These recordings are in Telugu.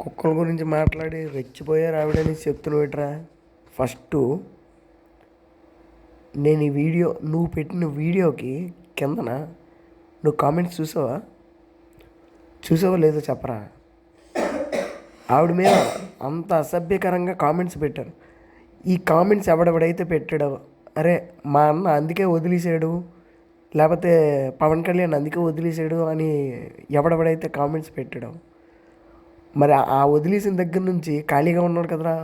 కుక్కల గురించి మాట్లాడి రెచ్చిపోయారు ఆవిడని చెప్తున్నావుట్రా ఫస్ట్ నేను ఈ వీడియో నువ్వు పెట్టిన వీడియోకి కిందన నువ్వు కామెంట్స్ చూసావా? చూసావా లేదో చెప్పరా? ఆవిడ మీద అంత అసభ్యకరంగా కామెంట్స్ పెట్టారు. ఈ కామెంట్స్ ఎవడెవడైతే పెట్టాడో అరే మా అన్న అందుకే వదిలేసాడు లేకపోతే పవన్ కళ్యాణ్ అందుకే వదిలేసాడు అని ఎవడెవడైతే కామెంట్స్ పెట్టాడో మరి ఆ- వదిలేసిన దగ్గర నుంచి ఖాళీగా ఉన్నాడు కదరా?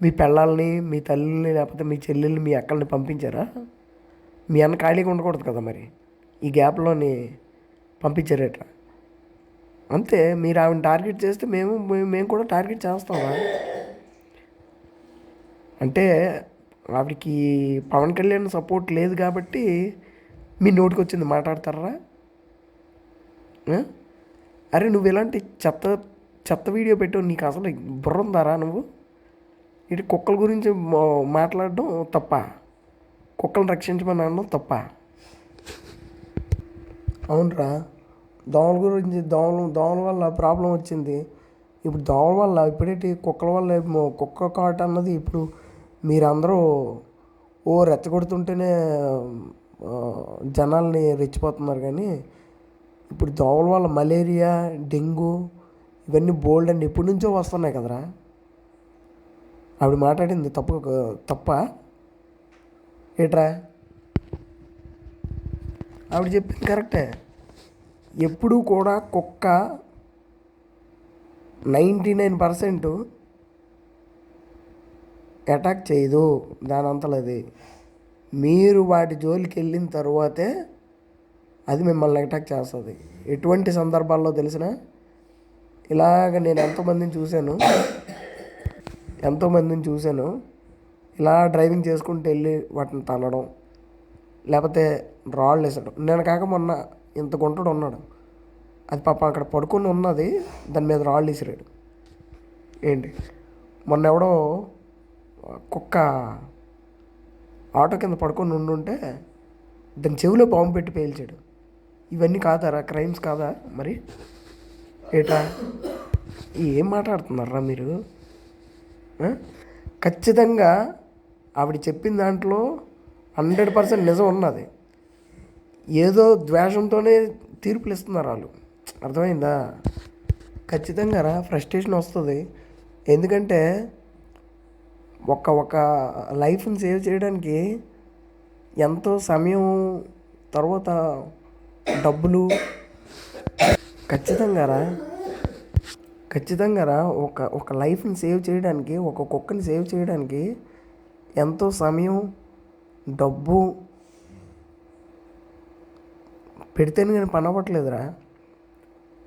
మీ పిల్లల్ని మీ తల్లిని లేకపోతే మీ చెల్లెల్ని మీ అక్కల్ని పంపించారా? మీ అన్న ఖాళీగా ఉండకూడదు కదా మరి? ఈ గ్యాప్లోని పంపించారట అంతే మీరు ఆవిడని టార్గెట్ చేస్తే మేము మేము- మేము కూడా టార్గెట్ చేస్తామా అంటే ఆవిడకి పవన్ కళ్యాణ్ సపోర్ట్ లేదు కాబట్టి మీ నోటికి వచ్చింది మాట్లాడతారా అరే నువ్వు ఇలాంటి చెత్త చెత్త వీడియో పెట్టావు నీకు అసలు బుర్ర ఉందారా నువ్వు? ఇటు కుక్కల గురించి మాట్లాడడం తప్ప కుక్కలను రక్షించమని అనడం తప్ప. అవునరా దోమల గురించి దోమలు దోమల వల్ల ప్రాబ్లం వచ్చింది. ఇప్పుడు దోమల వల్ల ఇప్పుడేంటి కుక్కల వల్ల కుక్క కాట అన్నది ఇప్పుడు మీరందరూ ఓ రెచ్చగొడుతుంటేనే జనాల్ని రెచ్చిపోతున్నారు కానీ ఇప్పుడు దోమల వల్ల మలేరియా డెంగ్యూ ఇవన్నీ బోల్డ్ అండి ఎప్పటి నుంచో వస్తున్నాయి కదరా. ఆవిడ మాట్లాడింది తప్పు తప్ప? ఏట్రా? ఆవిడ చెప్పింది కరెక్టే. ఎప్పుడూ కూడా కుక్క నైంటీ నైన్ పర్సెంట్ అటాక్ చేయదు. దాని అంతలది మీరు వాటి జోలికి వెళ్ళిన తర్వాతే అది మిమ్మల్ని అటాక్ చేస్తుంది. ఎటువంటి సందర్భాల్లో తెలిసిన ఇలాగ నేను ఎంతోమందిని చూశాను. ఎంతోమందిని చూశాను. ఇలా డ్రైవింగ్ చేసుకుంటూ వెళ్ళి వాటిని తనడం లేకపోతే రాళ్ళు వేసడం. నేను కాక మొన్న ఇంత గుంటడు ఉన్నాడు. అది పాపం అక్కడ పడుకొని ఉన్నది దాని మీద రాళ్ళు విసిరాడు. ఏంటి? మొన్న ఎవడో కుక్క ఆటో కింద పడుకొని ఉండుంటే దాని చెవిలో బాంబు పెట్టి పేల్చాడు. ఇవన్నీ కాదారా క్రైమ్స్ కాదా మరి? ఏటా? ఏం మాట్లాడుతున్నారా మీరు? ఖచ్చితంగా ఆవిడ చెప్పిన దాంట్లో హండ్రెడ్ పర్సెంట్ నిజం ఉన్నది. ఏదో ద్వేషంతోనే తీర్పులు ఇస్తున్నారు వాళ్ళు. అర్థమైందా? ఖచ్చితంగా రా ఫ్రస్ట్రేషన్ వస్తుంది. ఎందుకంటే ఒక ఒక లైఫ్ని సేవ్ చేయడానికి ఎంతో సమయం తర్వాత డబ్బులు ఖచ్చితంగా రా ఖచ్చితంగా రా ఒక ఒక లైఫ్ని సేవ్ చేయడానికి ఒక కుక్కని సేవ్ చేయడానికి ఎంతో సమయం డబ్బు పెడితేనే కానీ పని అవ్వట్లేదురా.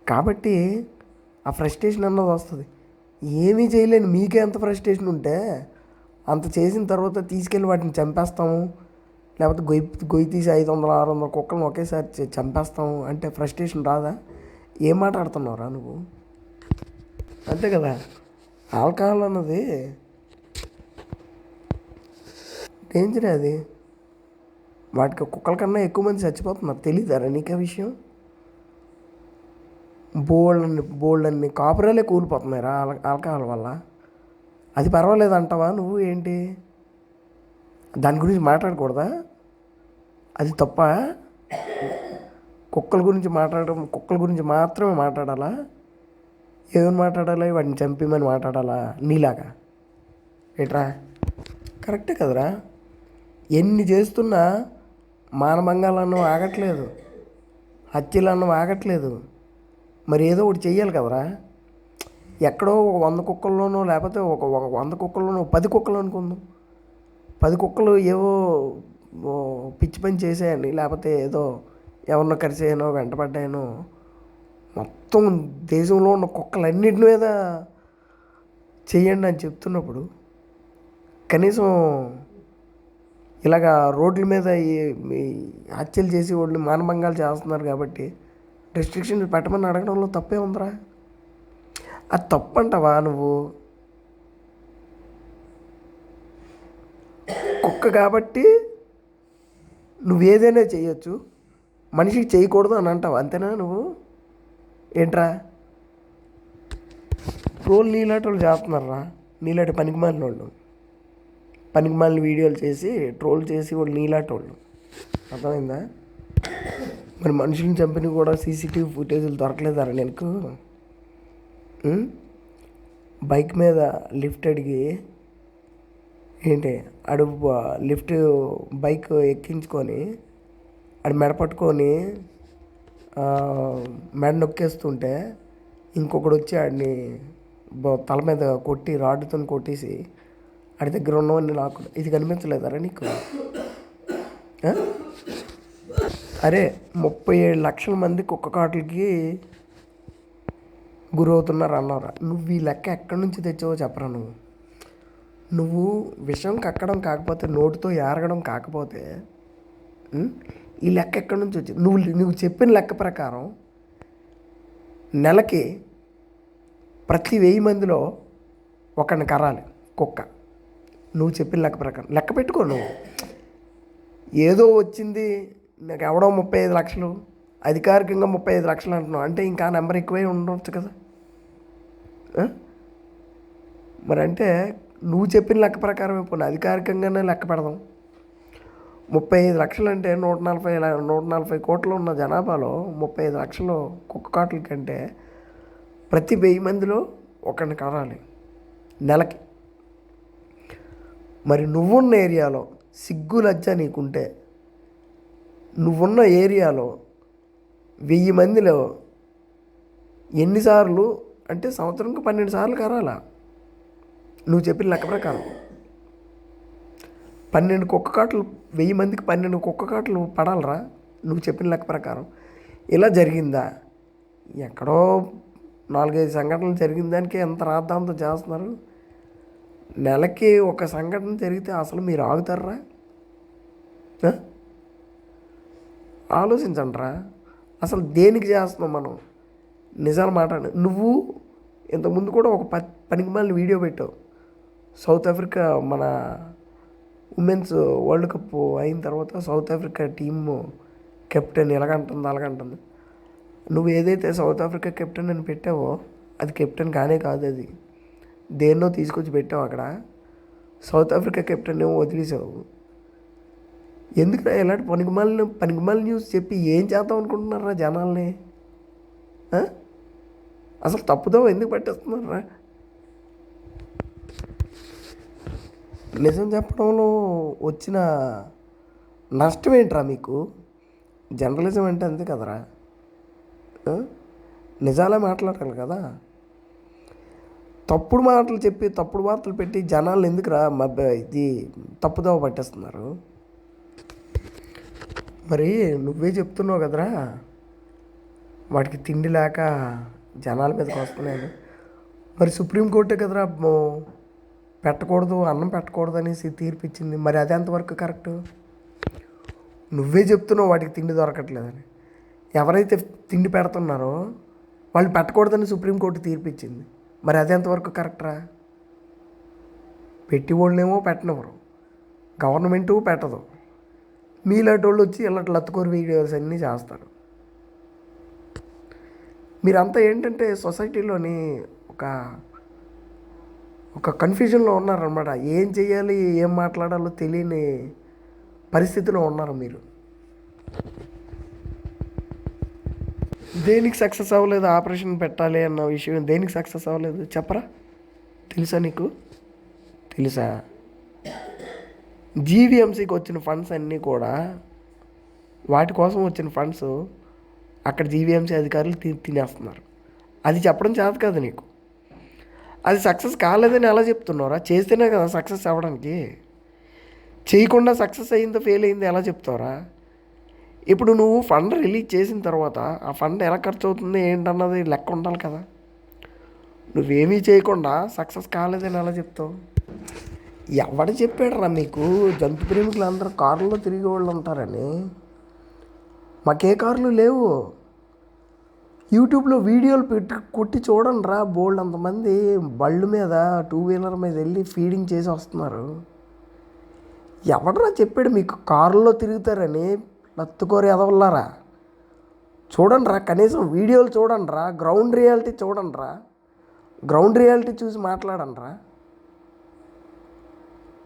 కాబట్టి ఆ ఫ్రస్ట్రేషన్ అన్నది వస్తుంది. ఏమీ చేయలేని మీకే ఎంత ఫ్రస్ట్రేషన్ ఉంటే అంత చేసిన తర్వాత తీసుకెళ్ళి వాటిని చంపేస్తాము. లేకపోతే గొయ్యి గొయ్యి తీసి ఐదు వందల ఆరు వందల కుక్కలను ఒకేసారి చంపేస్తాము అంటే ఫ్రస్ట్రేషన్ రాదా? ఏం మాట్లాడుతున్నావురా నువ్వు? అంతే కదా? ఆల్కహాల్ అన్నది డేంజరే అది. వాటికి కుక్కల కన్నా ఎక్కువ మంది చచ్చిపోతున్నారు. తెలీదారా నీకే విషయం? బోల్డ్ అన్ని బోల్డ్ అన్ని కాపురాలే కూలిపోతున్నాయిరా ఆల్కహాల్ వల్ల. అది పర్వాలేదు అంటావా నువ్వు ఏంటి? దాని గురించి మాట్లాడకూడదా? అది తప్ప? కుక్కల గురించి మాట్లాడడం కుక్కల గురించి మాత్రమే మాట్లాడాలా? ఏమని మాట్లాడాలి? వాటిని చంపేమని మాట్లాడాలా? నీలాగా. ఏట్రా? కరెక్టే కదరా. ఎన్ని చేస్తున్నా మానభంగాలన్నం ఆగట్లేదు. హత్యలన్నం ఆగట్లేదు. మరి ఏదో ఒకటి చెయ్యాలి కదరా. ఎక్కడో ఒక వంద కుక్కల్లోనో లేకపోతే ఒక ఒక వంద కుక్కల్లోనో పది కుక్కలు అనుకుందాం. పది కుక్కలు ఏవో పిచ్చి పని చేసేయండి లేకపోతే ఏదో ఎవరినో కరిసేయనో వెంటపడ్డాయనో మొత్తం దేశంలో ఉన్న కుక్కలన్నిటి మీద చేయండి అని చెప్తున్నప్పుడు కనీసం ఇలాగా రోడ్ల మీద హత్యలు చేసి వాళ్ళు మానభంగాలు చేస్తున్నారు కాబట్టి రెస్ట్రిక్షన్స్ పెట్టమని అడగడంలో తప్పే ఉందిరా. అది తప్పంటావా నువ్వు? కుక్క కాబట్టి నువ్వేదైనా చేయొచ్చు. మనిషికి చేయకూడదు అని అంటావు అంతేనా నువ్వు? ఏంట్రా? ట్రోల్ నీలాంటి వాళ్ళు చేస్తున్నారా నీలాంటి పనికిమాలిన వాళ్ళు పనికిమాలిన వీడియోలు చేసి ట్రోల్ చేసి వాళ్ళు నీలాంటి వాళ్ళు అర్థమైందా? మరి మనుషుల్ని చంపిన కూడా సీసీటీవీ ఫుటేజీలు దొరకలేదారా నీకు? బైక్ మీద లిఫ్ట్ అడిగి ఏంటి అడుగు లిఫ్ట్ బైక్ ఎక్కించుకొని అది మెడ పట్టుకొని మెడ నొక్కేస్తుంటే ఇంకొకడు వచ్చి ఆడిని తల మీద కొట్టి రాడ్డుతో కొట్టేసి ఆడి దగ్గర ఉన్నవన్నీ నాకు ఇది కనిపించలేదారా నీకు? అరే ముప్పై ఏడు లక్షల మంది కుక్క కాటలకి గురవుతున్నారు అన్నారా నువ్వు ఈ లెక్క ఎక్కడి నుంచి తెచ్చావో చెప్పరా నువ్వు. నువ్వు విషం కక్కడం కాకపోతే నోటితో ఏరగడం కాకపోతే ఈ లెక్క ఎక్కడి నుంచి వచ్చింది? నువ్వు నువ్వు చెప్పిన లెక్క ప్రకారం నెలకి ప్రతి వెయ్యి మందిలో ఒకరిని కరాలి కుక్క. నువ్వు చెప్పిన లెక్క ప్రకారం. లెక్క పెట్టుకో నువ్వు. ఏదో వచ్చింది నాకు ఎవడో ముప్పై ఐదు లక్షలు అధికారికంగా ముప్పై ఐదు లక్షలు అంటున్నావు. అంటే ఇంకా నెంబర్ ఎక్కువే ఉండవచ్చు కదా. మరి అంటే నువ్వు చెప్పిన లెక్క ప్రకారం ఇప్పుడు అధికారికంగానే లెక్క పెడదాం. ముప్పై ఐదు లక్షలు అంటే నూట నలభై నూట నలభై కోట్లు ఉన్న జనాభాలో ముప్పై ఐదు లక్షలు కుక్క కాట్ల కంటే ప్రతి వెయ్యి మందిలో ఒకరిని కరాలి నెలకి. మరి నువ్వున్న ఏరియాలో సిగ్గు లజ్జ నీకుంటే నువ్వున్న ఏరియాలో వెయ్యి మందిలో ఎన్నిసార్లు అంటే సంవత్సరంకి పన్నెండు సార్లు కరాలా? నువ్వు చెప్పిన లెక్క ప్రకారం. పన్నెండు కుక్క కాటలు వెయ్యి మందికి పన్నెండు కుక్క కాటలు పడాలరా? నువ్వు చెప్పిన లెక్క ప్రకారం. ఇలా జరిగిందా? ఎక్కడో నాలుగైదు సంఘటనలు జరిగిన దానికి ఎంత రాద్దాంతో చేస్తున్నారు? నెలకి ఒక సంఘటన జరిగితే అసలు మీరు ఆగుతారా? ఆలోచించండిరా. అసలు దేనికి చేస్తున్నాం మనం? నిజాలు మాట నువ్వు ఇంతకుముందు కూడా ఒక ప పనికి మళ్ళీ వీడియో పెట్టావు. సౌత్ ఆఫ్రికా మన ఉమెన్స్ వరల్డ్ కప్ అయిన తర్వాత సౌత్ ఆఫ్రికా టీమ్ కెప్టెన్ ఎలాగంటుంది అలాగంటుంది. నువ్వు ఏదైతే సౌత్ ఆఫ్రికా కెప్టెన్ అని పెట్టావో అది కెప్టెన్ కానే కాదు అది. దేన్నో తీసుకొచ్చి పెట్టావు అక్కడ. సౌత్ ఆఫ్రికా కెప్టెన్ ఏమో వదిలేసావు. ఎందుకు ఇలాంటి పనికిమాలిన పనికిమాల న్యూస్ చెప్పి ఏం చేద్దాం అనుకుంటున్నారా జనాల్ని? అసలు తప్పుదో ఎందుకు పట్టేస్తున్నారా నిజం చెప్పడంలో వచ్చిన నష్టం ఏంట్రా మీకు? జర్నలిజం అంటే అంతే కదరా? నిజాలే మాట్లాడాలి కదా? తప్పుడు మాటలు చెప్పి తప్పుడు వార్తలు పెట్టి జనాలు ఎందుకురా మధ్య ఇది తప్పుదోవ పట్టేస్తున్నారు? మరి నువ్వే చెప్తున్నావు కదరా? వాటికి తిండి లేక జనాల మీదకి వస్తున్నాయని. మరి సుప్రీంకోర్టే కదరా మో- పెట్టకూడదు అన్నం పెట్టకూడదు అనేసి తీర్పు ఇచ్చింది. మరి అది ఎంతవరకు కరెక్ట్? నువ్వే చెప్తున్నావు వాటికి తిండి దొరకట్లేదని. ఎవరైతే తిండి పెడుతున్నారో వాళ్ళు పెట్టకూడదని సుప్రీంకోర్టు తీర్పు ఇచ్చింది. మరి అది ఎంతవరకు కరెక్టరా? పెట్టివాళ్ళేమో పెట్టనివ్వరు. గవర్నమెంటు పెట్టదు. మీలాంటి వాళ్ళు వచ్చి ఇలాంటి లత్తుకోరు వీడియోస్ అన్నీ చేస్తారు. మీరంతా ఏంటంటే సొసైటీలోని ఒక ఒక కన్ఫ్యూజన్లో ఉన్నారనమాట ఏం చేయాలి ఏం మాట్లాడాలో తెలియని పరిస్థితిలో ఉన్నారు మీరు. దేనికి సక్సెస్ అవ్వలేదు ఆపరేషన్ పెట్టాలి అన్న విషయం దేనికి సక్సెస్ అవ్వలేదు? చెప్పరా? తెలుసా నీకు? తెలుసా? జీవీఎంసీకి వచ్చిన ఫండ్స్ అన్నీ కూడా వాటి కోసం వచ్చిన ఫండ్స్ అక్కడ జీవీఎంసీ అధికారులు తి తినేస్తున్నారు. అది చెప్పడం చేత కాదు నీకు. అది సక్సెస్ కాలేదని ఎలా చెప్తున్నారా చేస్తేనే కదా సక్సెస్ అవ్వడానికి. చేయకుండా సక్సెస్ అయిందో ఫెయిల్ అయిందో ఎలా చెప్తారా ఇప్పుడు నువ్వు ఫండ్ రిలీజ్ చేసిన తర్వాత ఆ ఫండ్ ఎలా ఖర్చు అవుతుంది ఏంటన్నది లెక్క ఉండాలి కదా. నువ్వేమీ చేయకుండా సక్సెస్ కాలేదని ఎలా చెప్తావు? ఎవడు చెప్పాడురా మీకు? జంతు ప్రేమికులు అందరూ కారులో తిరిగే వాళ్ళు ఉంటారని. మాకే కార్లు లేవు. యూట్యూబ్లో వీడియోలు పెట్టి కొట్టి చూడండి రా బోల్డ్ అంతమంది బళ్ళు మీద టూ వీలర్ మీద వెళ్ళి ఫీడింగ్ చేసి వస్తున్నారు. ఎవడరా చెప్పాడు మీకు కారులో తిరుగుతారని? లత్తుకోరు ఎదవల్లారా చూడండి రా కనీసం వీడియోలు చూడండి రా గ్రౌండ్ రియాలిటీ చూడండి రా గ్రౌండ్ రియాలిటీ చూసి మాట్లాడండిరా.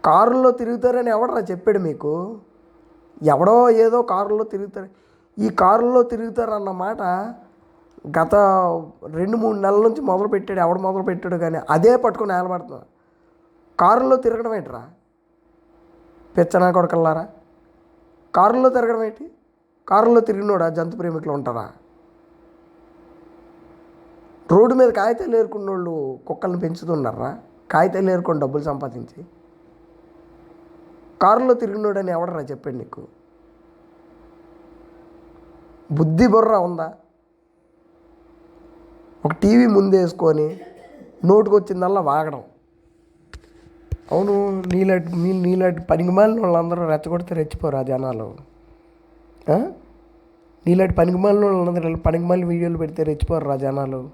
కారుల్లో తిరుగుతారని ఎవడరా చెప్పాడు మీకు? ఎవడో ఏదో కారులో తిరుగుతారు ఈ కారులో తిరుగుతారన్న మాట గత రెండు మూడు నెలల నుంచి మొదలు పెట్టాడు ఎవడు మొదలు పెట్టాడు కానీ అదే పట్టుకొని ఏలబడుతున్నా కారులో తిరగడం ఏంటరా? పెచ్చనా కొడకల్లారా? కారులో తిరగడం ఏంటి? కారులో తిరిగినోడా జంతు ప్రేమికులు ఉంటారా? రోడ్డు మీద కాగితాలు ఏరుకున్న వాళ్ళు కుక్కల్ని పెంచుతున్నారా? కాగితాలు ఏరుకొని డబ్బులు సంపాదించి. కారులో తిరిగినోడని ఎవడరా చెప్పాడు నీకు? బుద్ధి బుర్ర ఉందా? ఒక టీవీ ముందేసుకొని నోటుకు వచ్చిందల్లా వాగడం. అవును నీలాంటి నీ నీలాంటి పనికిమాలిన వాళ్ళందరూ రెచ్చగొడితే రెచ్చిపోరు ఆ జనాలు. నీలాంటి పనికిమాలిన వాళ్ళందరూ పనికిమాలి వీడియోలు పెడితే రెచ్చిపోరు ఆ జనాలు.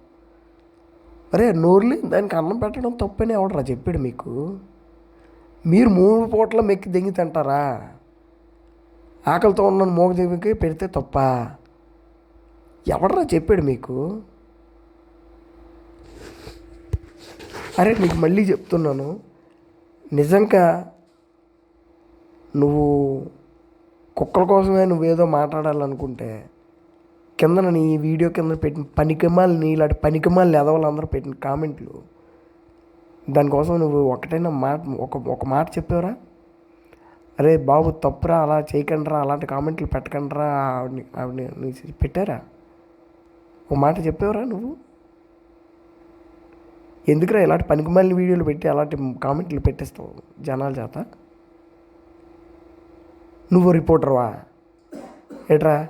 అరే నోర్లి దానికి అన్నం పెట్టడం తప్పని ఎవడరా చెప్పాడు మీకు? మీరు మూడు పూట్ల మెక్కి దెంగి తింటారా? ఆకలితో ఉన్న మోగజీవికి పెడితే తప్ప? ఎవడరా చెప్పాడు మీకు? అరే నీకు మళ్ళీ చెప్తున్నాను. నిజంగా నువ్వు కుక్కల కోసమే నువ్వేదో మాట్లాడాలనుకుంటే కిందన నీ వీడియో కింద పెట్టిన పనికిమాలు నీ ఇలాంటి పనికిమాలు ఎదవాళ్ళందరూ పెట్టిన కామెంట్లు. దానికోసం నువ్వు ఒకటైనా మాట ఒక ఒక మాట చెప్పావురా? అరే బాబు తప్పురా అలా చేయకండిరా అలాంటి కామెంట్లు పెట్టకండిరా ఆవిడని నీ పెట్టారా ఒక మాట చెప్పేవరా నువ్వు? ఎందుకురా ఇలాంటి పనికిమాలిన వీడియోలు పెట్టి అలాంటి కామెంట్లు పెట్టేస్తావు జనాల చేత? నువ్వు రిపోర్టర్వా? ఏట్రా?